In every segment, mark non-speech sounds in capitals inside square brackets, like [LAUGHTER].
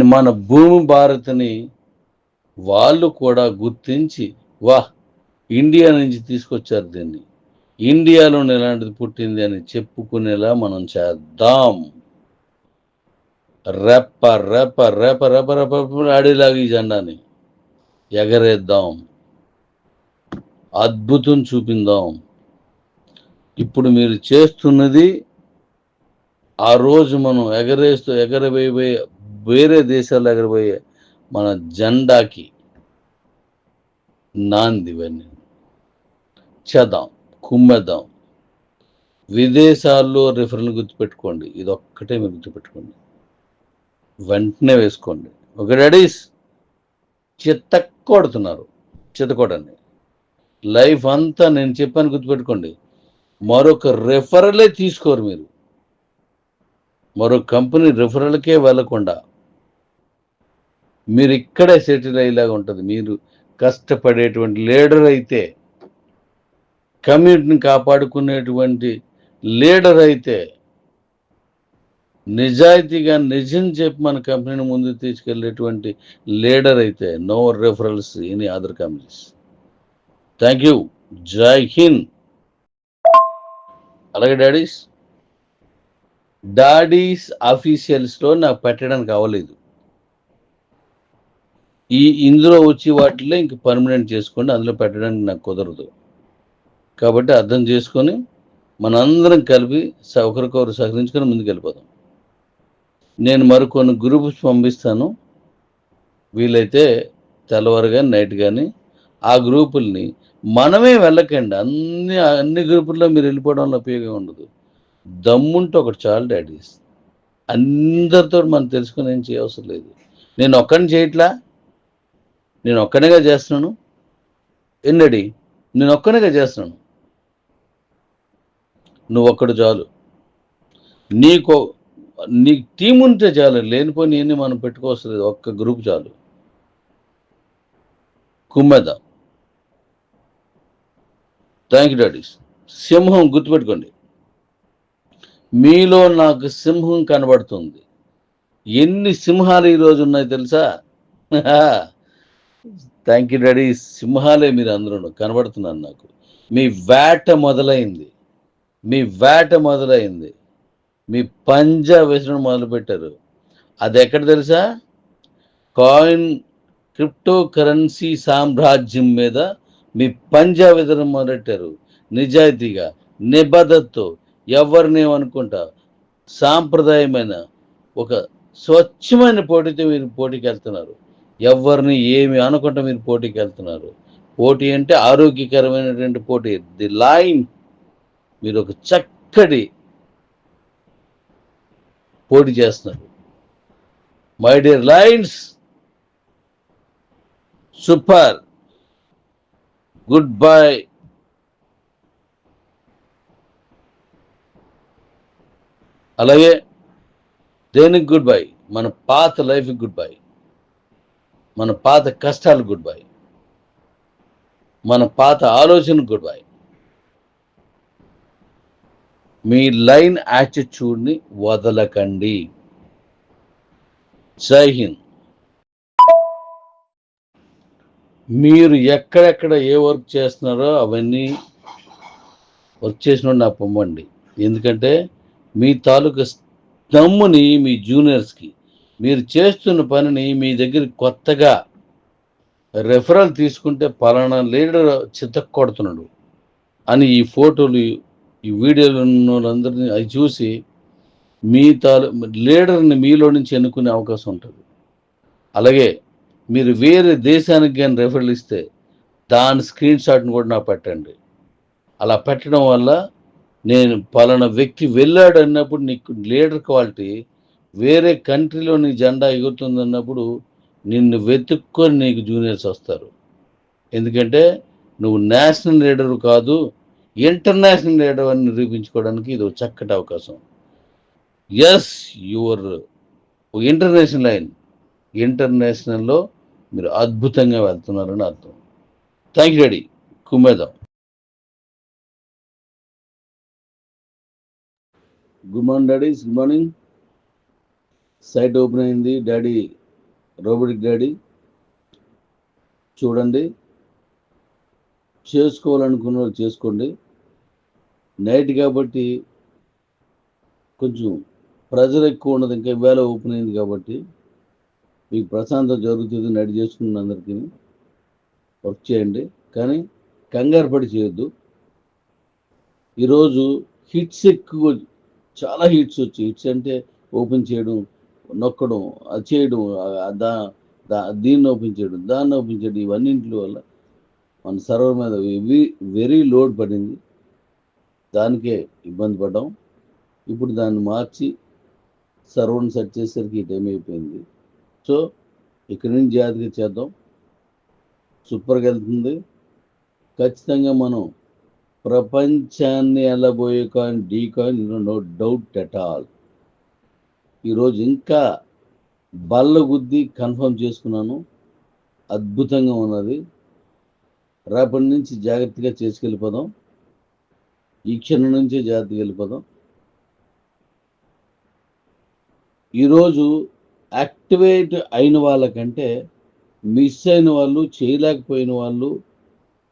మన భూమి భారత్ని వాళ్ళు కూడా గుర్తించి వా ఇండియా నుంచి తీసుకొచ్చారు దీన్ని. ఇండియాలో ఇలాంటిది పుట్టింది అని చెప్పుకునేలా మనం చేద్దాం. రెప్ప రెప్ప రెప రెప రెప ఆడేలాగా ఈ జెండాని ఎగరేద్దాం. అద్భుతం చూపిందాం. ఇప్పుడు మీరు చేస్తున్నది ఆ రోజు మనం ఎగరేస్తూ ఎగరవేయబోయే వేరే దేశాలు ఎగరబోయే మన జెండాకి నాంది ఇవన్నీ. చేద్దాం కుమ్మేద్దాం. విదేశాల్లో రిఫరెన్స్ గుర్తుపెట్టుకోండి. ఇది ఒక్కటే మీరు గుర్తుపెట్టుకోండి. వెంటనే వేసుకోండి. ఒక డాడీస్ చిత్త కొడుతున్నారు చిత్తకొడండి లైఫ్ అంతా నేను చెప్పాను గుర్తుపెట్టుకోండి. మరొక రెఫరలే తీసుకోరు మీరు. మరో కంపెనీ రెఫరల్కే వెళ్ళకుండా మీరు ఇక్కడే సెటిల్ అయ్యేలాగా ఉంటుంది. మీరు కష్టపడేటువంటి లీడర్ అయితే కమ్యూనిటీని కాపాడుకునేటువంటి లీడర్ అయితే నిజాయితీగా నిజం చెప్పి మన కంపెనీని ముందుకు తీసుకెళ్ళేటువంటి లీడర్ అయితే no referrals in other companies. Thank you. Jai Hind. అలాగే డాడీస్. డాడీస్ ఆఫీషియల్స్లో నాకు పెట్టడానికి అవ్వలేదు ఈ ఇందులో వచ్చి వాటిలో ఇంక పర్మనెంట్ చేసుకోండి అందులో పెట్టడానికి నాకు కుదరదు. కాబట్టి అర్థం చేసుకొని మనందరం కలిపి ఒకరికొకరు సహకరించుకొని ముందుకు వెళ్ళిపోదాం నేను మరికొన్ని గ్రూప్స్ పంపిస్తాను. వీలైతే తెల్లవారు కానీ నైట్ కానీ ఆ గ్రూపుల్ని మనమే వెళ్ళకండి. అన్ని అన్ని గ్రూపుల్లో మీరు వెళ్ళిపోవడం వల్ల ఉపయోగం ఉండదు. దమ్ముంటే ఒకటి చాలు డాడీస్. అందరితో మనం తెలుసుకుని ఏం చేయవసరం లేదు. నేను ఒక్కడిని చేయట్లా? నేను ఒక్కనేగా చేస్తున్నాను. ఎన్నడి నేను ఒక్కనేగా చేస్తున్నాను. నువ్వు ఒక్కడు చాలు. నీకు నీ టీం ఉంటే చాలు. లేనిపోయి ఎన్ని మనం పెట్టుకోవచ్చు ఒక్క గ్రూప్ చాలు. కుమ్మేద్దాం. థ్యాంక్ యూ డాడీస్ సింహం గుర్తుపెట్టుకోండి. మీలో నాకు సింహం కనబడుతుంది. ఎన్ని సింహాలు ఈరోజు ఉన్నాయి తెలుసా? [LAUGHS] థ్యాంక్ యూ డాడీ సింహాలే మీరు అందరూ కనబడుతున్నారు నాకు. మీ వేట మొదలైంది. మీ వేట మొదలైంది. మీ పంజా వేసడం మొదలుపెట్టారు. అది ఎక్కడ తెలుసా? కాయిన్ క్రిప్టో కరెన్సీ సామ్రాజ్యం మీద మీ పంజా విధడం మొదలెట్టారు. నిజాయితీగా నిబద్ధతతో ఎవరినేమనుకుంటా సాంప్రదాయమైన ఒక స్వచ్ఛమైన పోటీతో మీరు పోటీకి వెళ్తున్నారు. ఎవరిని ఏమి అనుకుంటా మీరు పోటీకి వెళ్తున్నారు. పోటీ అంటే ఆరోగ్యకరమైనటువంటి పోటీ. The line. మీరు ఒక చక్కటి పోటీ చేస్తున్నారు. My dear lines super. Goodbye. అలాగే దేనికి గుడ్ బై? మన పాత లైఫ్కి గుడ్ బై. మన పాత కష్టాలు గుడ్ బై. మన పాత ఆలోచన గుడ్ బై. మీ లైన్ యాటిట్యూడ్ని వదలకండి. జై హింద్. మీరు ఎక్కడెక్కడ ఏ వర్క్ చేస్తున్నారో అవన్నీ వర్క్ చేసిన నాకు పంపండి ఎందుకంటే మీ తాలూకా దమ్ముని మీ జూనియర్స్కి మీరు చేస్తున్న పనిని మీ దగ్గర కొత్తగా రెఫరల్ తీసుకుంటే పలానా లీడర్ చిత్తకొడుతున్నాడు అని ఈ ఫోటోలు ఈ వీడియోలు ఉన్నోళ్ళందరినీ అవి చూసి మీ తాలూ లీడర్ని మీలో నుంచి ఎన్నుకునే అవకాశం ఉంటుంది. అలాగే మీరు వేరే దేశానికి కానీ రెఫరల్ ఇస్తే దాని స్క్రీన్ షాట్ని కూడా నాకు పెట్టండి. అలా పెట్టడం వల్ల నేను పలానా వ్యక్తి వెళ్ళాడు అన్నప్పుడు నీకు లీడర్ క్వాలిటీ వేరే కంట్రీలో నీ జెండా ఎగురుతుందన్నప్పుడు నిన్ను వెతుక్కొని నీకు జూనియర్స్ వస్తారు. ఎందుకంటే నువ్వు నేషనల్ లీడర్ కాదు ఇంటర్నేషనల్ లీడర్ అని నిరూపించుకోవడానికి ఇది ఒక చక్కటి అవకాశం. ఎస్ యువర్ ఇంటర్నేషనల్ లైన్ ఇంటర్నేషనల్లో మీరు అద్భుతంగా వెళ్తున్నారని అర్థం. Thank you daddy కుమ్మేదాం good morning daddy good morning site open అయింది డాడీ రోబోటిక్ డాడీ. చూడండి. చేసుకోవాలనుకున్న వాళ్ళు చేసుకోండి. నైట్ కాబట్టి కొంచెం ప్రెజర్ ఎక్కువ ఉన్నది ఇంకా వేళ ఓపెన్ అయింది కాబట్టి మీకు ప్రశాంతం జరుగుతుంది. నడి చేసుకున్న అందరికీ వర్క్ చేయండి. కానీ కంగారు పడి చేయొద్దు. ఈరోజు హిట్స్ ఎక్కువ చాలా హిట్స్ వచ్చాయి. హిట్స్ అంటే ఓపెన్ చేయడం నొక్కడం అది చేయడం దా దా దీన్ని ఓపెన్ చేయడం దాన్ని ఓపెన్ చేయడం ఇవన్నింటి వల్ల మన సర్వర్ మీద వెరీ లోడ్ పడింది. దానికే ఇబ్బంది పడ్డాం. ఇప్పుడు దాన్ని మార్చి సర్వర్ని సెట్ చేసేసరికి ఈ టైం అయిపోయింది. సో ఇక్కడి నుంచి జాగ్రత్తగా చేద్దాం. సూపర్గా వెళ్తుంది. ఖచ్చితంగా మనం ప్రపంచాన్ని వెళ్ళబోయే coin D coin no doubt at all. ఈరోజు ఇంకా బల్ల గుద్ది కన్ఫర్మ్ చేసుకున్నాను. అద్భుతంగా ఉన్నది. రేపటి నుంచి జాగ్రత్తగా చేసుకెళ్ళిపోదాం. ఈ క్షణం నుంచే జాగ్రత్తగా వెళ్ళిపోదాం. ఈరోజు యాక్టివేట్ అయిన వాళ్ళకంటే మిస్ అయిన వాళ్ళు చేయలేకపోయిన వాళ్ళు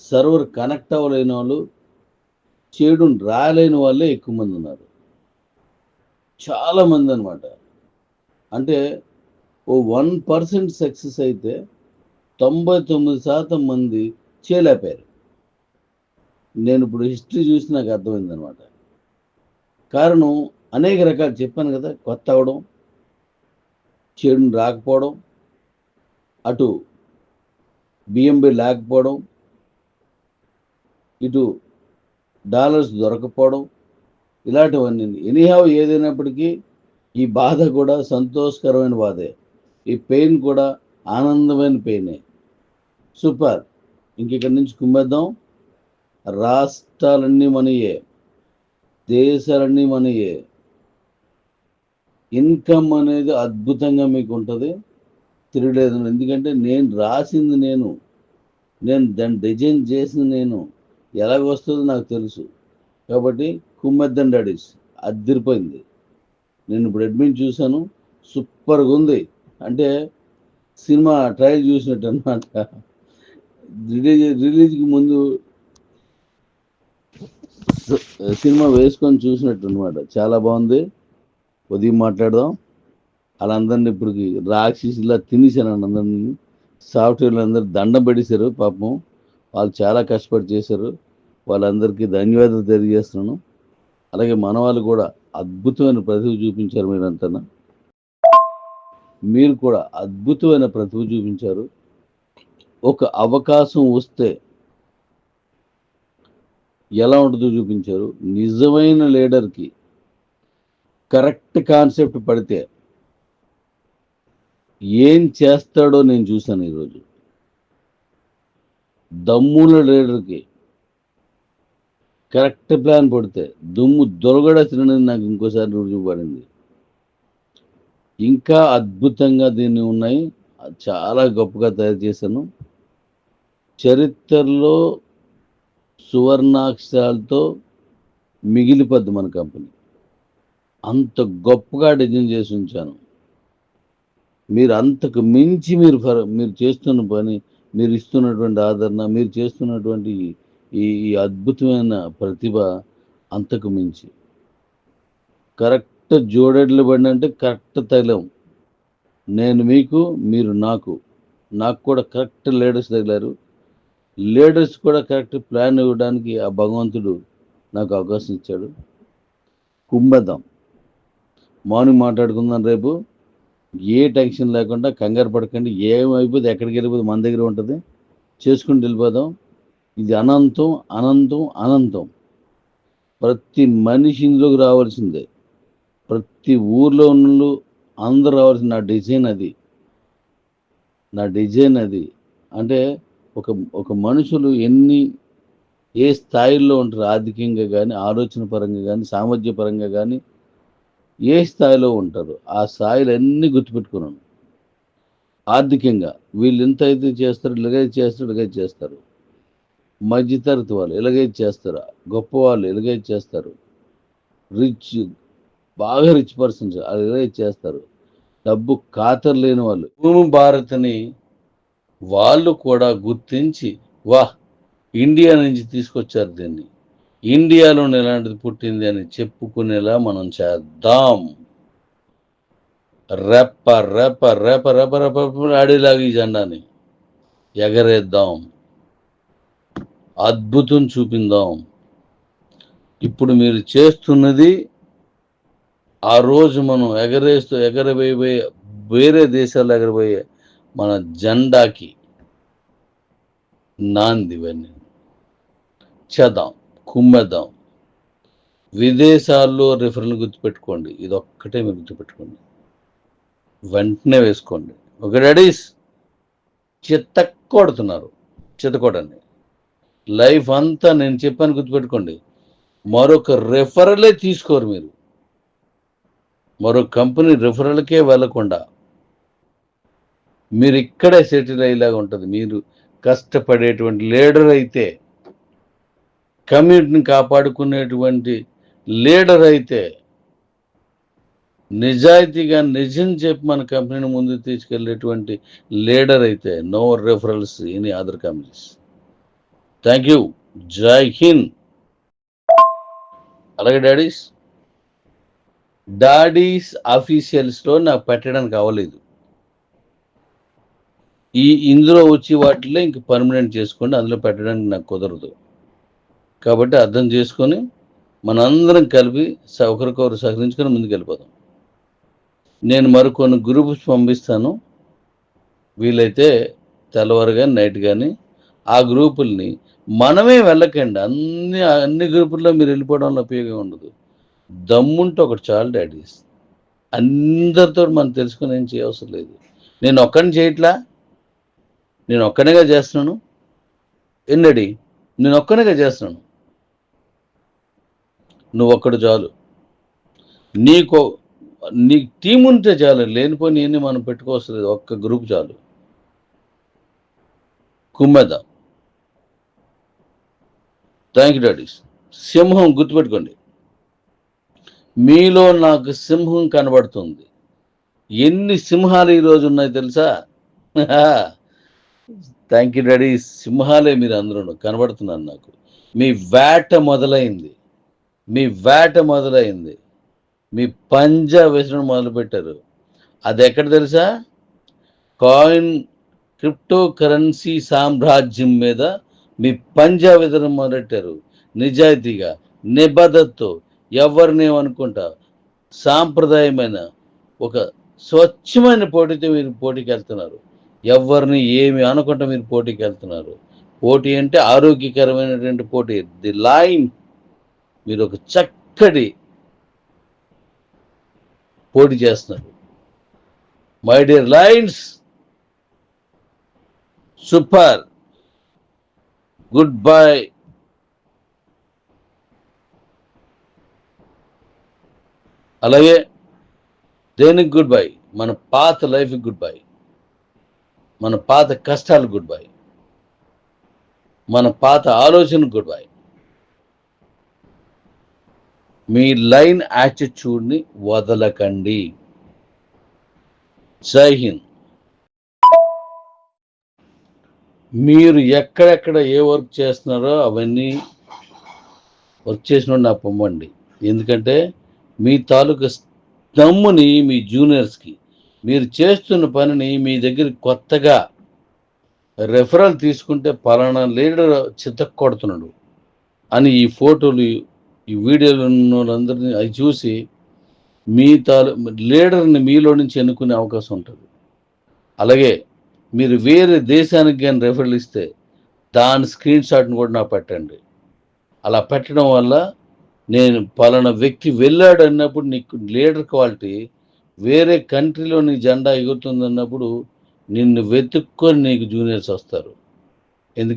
సర్వర్ కనెక్ట్ అవ్వలేని వాళ్ళు చేయడం రాలేని వాళ్ళే ఎక్కువ మంది ఉన్నారు. చాలా మంది అనమాట అంటే ఓ వన్ పర్సెంట్ సక్సెస్ అయితే తొంభై తొమ్మిది శాతం మంది చేయలేపారు నేను ఇప్పుడు హిస్టరీ చూసి నాకు అర్థమైంది అనమాట కారణం అనేక రకాలు చెప్పాను కదా కొత్త అవడం చెడు రాకపోవడం అటు బిఎంబి లేకపోవడం ఇటు డాలర్స్ దొరకపోవడం ఇలాంటివన్నీ. ఎనీహావ్ ఏదైనప్పటికీ ఈ బాధ కూడా సంతోషకరమైన బాధే. ఈ పెయిన్ కూడా ఆనందమైన పెయినే. సూపర్. ఇంక ఇక్కడి నుంచి కుమ్మేద్దాం. రాష్ట్రాలన్నీ మనయే. దేశాలన్నీ మనయే. ఇన్కమ్ అనేది అద్భుతంగా మీకు ఉంటుంది. తిరగలేదు. ఎందుకంటే నేను రాసింది నేను. నేను దాన్ని డిజైన్ చేసింది నేను. ఎలాగ వస్తుందో నాకు తెలుసు. కాబట్టి కుమ్మెద్దం డాడీస్ అద్దరిపోయింది నేను ఇప్పుడు అడ్మిన్ చూశాను. సూపర్గా ఉంది. అంటే సినిమా ట్రయల్ చూసినట్టు అనమాట రిలీజ్ రిలీజ్కి ముందు సినిమా వేసుకొని చూసినట్టు అనమాట చాలా బాగుంది. ఉదయం మాట్లాడదాం. వాళ్ళందరినీ ఇప్పటికి రాక్షసిలా తినేసాను అందరినీ. సాఫ్ట్వేర్లు అందరూ దండం పెట్టేశారు పాపం. వాళ్ళు చాలా కష్టపడి చేశారు. వాళ్ళందరికీ ధన్యవాదాలు తెలియజేస్తున్నాను. అలాగే మనవాళ్ళు కూడా అద్భుతమైన ప్రతిభ చూపించారు మీరంతా మీరు కూడా అద్భుతమైన ప్రతిభ చూపించారు. ఒక అవకాశం వస్తే ఎలా ఉంటుందో చూపించారు. నిజమైన లీడర్కి కరెక్ట్ కాన్సెప్ట్ పడితే ఏం చేస్తాడో నేను చూశాను ఈరోజు. దమ్ముల లీడర్కి కరెక్ట్ ప్లాన్ పడితే దుమ్ము దొరగడసినది నాకు ఇంకోసారి రుజువుపడింది ఇంకా అద్భుతంగా దీన్ని ఉన్నాయి. చాలా గొప్పగా తయారు చేశాను. చరిత్రలో సువర్ణాక్షరాలతో మిగిలిపోద్ది మన కంపెనీ. అంత గొప్పగా డిజైన్ చేసి ఉంచాను. మీరు అంతకు మించి మీరు మీరు చేస్తున్న పని మీరు ఇస్తున్నటువంటి ఆదరణ మీరు చేస్తున్నటువంటి ఈ అద్భుతమైన ప్రతిభ అంతకు మించి. కరెక్ట్ జోడెడ్లు బండి అంటే కరెక్ట్ తైలం నేను మీకు మీరు నాకు. నాకు కూడా కరెక్ట్ లీడర్స్ తగిలారు. లీడర్స్ కూడా కరెక్ట్ ప్లాన్ ఇవ్వడానికి ఆ భగవంతుడు నాకు అవకాశం ఇచ్చాడు. కుమ్మేద్దాం మార్నింగ్ మాట్లాడుకుందాం రేపు. ఏ టెన్షన్ లేకుండా కంగారు పడకండి. ఏమైపోతే ఎక్కడికి వెళ్ళిపోతే మన దగ్గర ఉంటుంది. చేసుకుని వెళ్ళిపోదాం. ఇది అనంతం అనంతం అనంతం. ప్రతి మనిషి ఇందులోకి రావాల్సిందే. ప్రతి ఊర్లో ఉన్న అందరూ రావాల్సిన నా డిజైన్ అది. నా డిజైన్ అది. అంటే ఒక ఒక మనుషులు ఎన్ని ఏ స్థాయిలో ఉంటారు? ఆర్థికంగా కానీ ఆలోచన పరంగా కానీ సామర్థ్య పరంగా కానీ ఏ స్థాయిలో ఉంటారు? ఆ స్థాయిలు అన్నీ గుర్తుపెట్టుకున్నాను. ఆర్థికంగా. వీళ్ళు ఎంత అయితే చేస్తారు ఇలాగైతే చేస్తారు ఇలాగైతే చేస్తారు. మధ్యతరగతి వాళ్ళు ఇలాగైతే చేస్తారు గొప్ప వాళ్ళు ఇలాగైతే చేస్తారు రిచ్ బాగా రిచ్ పర్సన్స్ అది ఇలాగైతే చేస్తారు డబ్బు ఖాతరు లేని వాళ్ళు భూమి భారత్ని వాళ్ళు కూడా గుర్తించి వా ఇండియా నుంచి తీసుకొచ్చారు దీన్ని ఇండియాలో ఇలాంటిది పుట్టింది అని చెప్పుకునేలా మనం చేద్దాం రెప్ప రెప్ప రెప రెప రెప రెప ఆడేలాగా ఈ జెండాని ఎగరేద్దాం అద్భుతం చూపిందాం. ఇప్పుడు మీరు చేస్తున్నది ఆ రోజు మనం ఎగరేస్తూ ఎగరబోయే వేరే దేశాలు ఎగరబోయే మన జెండాకి నాందివన్నీ చేద్దాం కుమ్మేద్దాం. విదేశాల్లో రిఫరెన్స్ గుర్తుపెట్టుకోండి. ఇది ఒక్కటే మీరు గుర్తుపెట్టుకోండి. వెంటనే వేసుకోండి. ఒక రెడీస్ చిత్త కొడుతున్నారు చిత్తకొడండి. లైఫ్ అంతా నేను చెప్పాను గుర్తుపెట్టుకోండి. మరొక రెఫరలే తీసుకోరు మీరు. మరో కంపెనీ రెఫరల్కే వెళ్ళకుండా. మీరు ఇక్కడే సెటిల్ అయ్యేలాగా ఉంటుంది. మీరు కష్టపడేటువంటి లీడర్ అయితే కమ్యూనిటీని కాపాడుకునేటువంటి లీడర్ అయితే నిజాయితీగా నిజం చెప్పి మన కంపెనీని ముందుకు తీసుకెళ్ళేటువంటి లీడర్ అయితే no referrals in other companies. Thank you Jai Hind అలాగే డాడీస్ డాడీస్ ఆఫీషియల్స్లో నాకు పెట్టడానికి అవ్వలేదు. ఈ ఇందులో వచ్చి వాటిలో ఇంక పర్మనెంట్ చేసుకోండి అందులో పెట్టడానికి నాకు కుదరదు. కాబట్టి అర్థం చేసుకొని మనందరం కలిపి ఒకరికొకరు సహకరించుకొని ముందుకు వెళ్ళిపోదాం. నేను మరికొన్ని గ్రూప్స్ పంపిస్తాను. వీలైతే తెల్లవారు కానీ నైట్ కానీ ఆ గ్రూపుల్ని మనమే వెళ్ళకండి. అన్ని అన్ని గ్రూపుల్లో మీరు వెళ్ళిపోవడం వల్ల ఉపయోగం ఉండదు. దమ్ముంటే ఒకటి చాలు డాడీస్. అందరితో మనం తెలుసుకుని ఏం చేయవసరం లేదు. నేను ఒక్కడిని చేయట్లా? నేను ఒక్కనేగా చేస్తున్నాను? ఎన్నడి నేను ఒక్కనేగా చేస్తున్నాను. నువ్వు ఒక్కడు చాలు. నీకు నీ టీం ఉంటే చాలు. లేనిపోయి ఎన్ని మనం పెట్టుకోవచ్చు లేదు. ఒక్క గ్రూప్ చాలు. కుమ్మేద్దాం. థ్యాంక్ యూ డాడీస్ సింహం గుర్తుపెట్టుకోండి. మీలో నాకు సింహం కనబడుతుంది. ఎన్ని సింహాలు ఈరోజు ఉన్నాయి తెలుసా? థ్యాంక్ యూ డాడీ సింహాలే మీరు అందరూ కనబడుతున్నారు నాకు. మీ వేట మొదలైంది. మీ వేట మొదలైంది. మీ పంజా వేసడం మొదలుపెట్టారు అది ఎక్కడ తెలుసా? కాయిన్ క్రిప్టో కరెన్సీ సామ్రాజ్యం మీద మీ పంజా విధానం మొదలెట్టారు? నిజాయితీగా నిబద్ధతతో ఎవరినేమనుకుంటా సాంప్రదాయమైన ఒక స్వచ్ఛమైన పోటీతో మీరు పోటీకి వెళ్తున్నారు ఎవరిని ఏమి అనుకుంటా మీరు పోటీకి వెళ్తున్నారు పోటీ అంటే ఆరోగ్యకరమైనటువంటి పోటీ. The line. మీరు ఒక చక్కటి పోటీ చేస్తున్నారు. My dear lines super. Goodbye అలాగే దేనికి గుడ్ బై మన పాత లైఫ్కి గుడ్ బై మన పాత కష్టాలకు గుడ్ బై మన పాత ఆలోచనకు గుడ్ బై మీ లైన్ యాటిట్యూడ్ని వదలకండి. జై హింద్. మీరు ఎక్కడెక్కడ ఏ వర్క్ చేస్తున్నారో అవన్నీ వర్క్ చేసిన నాకు పంపండి ఎందుకంటే మీ తాలూకా దమ్ముని మీ జూనియర్స్కి మీరు చేస్తున్న పనిని మీ దగ్గర కొత్తగా రెఫరల్ తీసుకుంటే పలానా లీడర్ చిత్తకొడుతున్నాడు అని ఈ ఫోటోలు ఈ వీడియోలు ఉన్న వాళ్ళందరినీ అవి చూసి మీ తాలూ లీడర్ని మీలో నుంచి ఎన్నుకునే అవకాశం ఉంటుంది. అలాగే మీరు వేరే దేశానికి కానీ రెఫర్లు ఇస్తే దాని స్క్రీన్ షాట్ని కూడా నాకు పెట్టండి. అలా పెట్టడం వల్ల నేను పలానా వ్యక్తి వెళ్ళాడు అన్నప్పుడు నీకు లీడర్ క్వాలిటీ వేరే కంట్రీలో నీ జెండా ఎగురుతుంది అన్నప్పుడు నిన్ను వెతుక్కొని నీకు జూనియర్స్ వస్తారు. ఎందుకంటే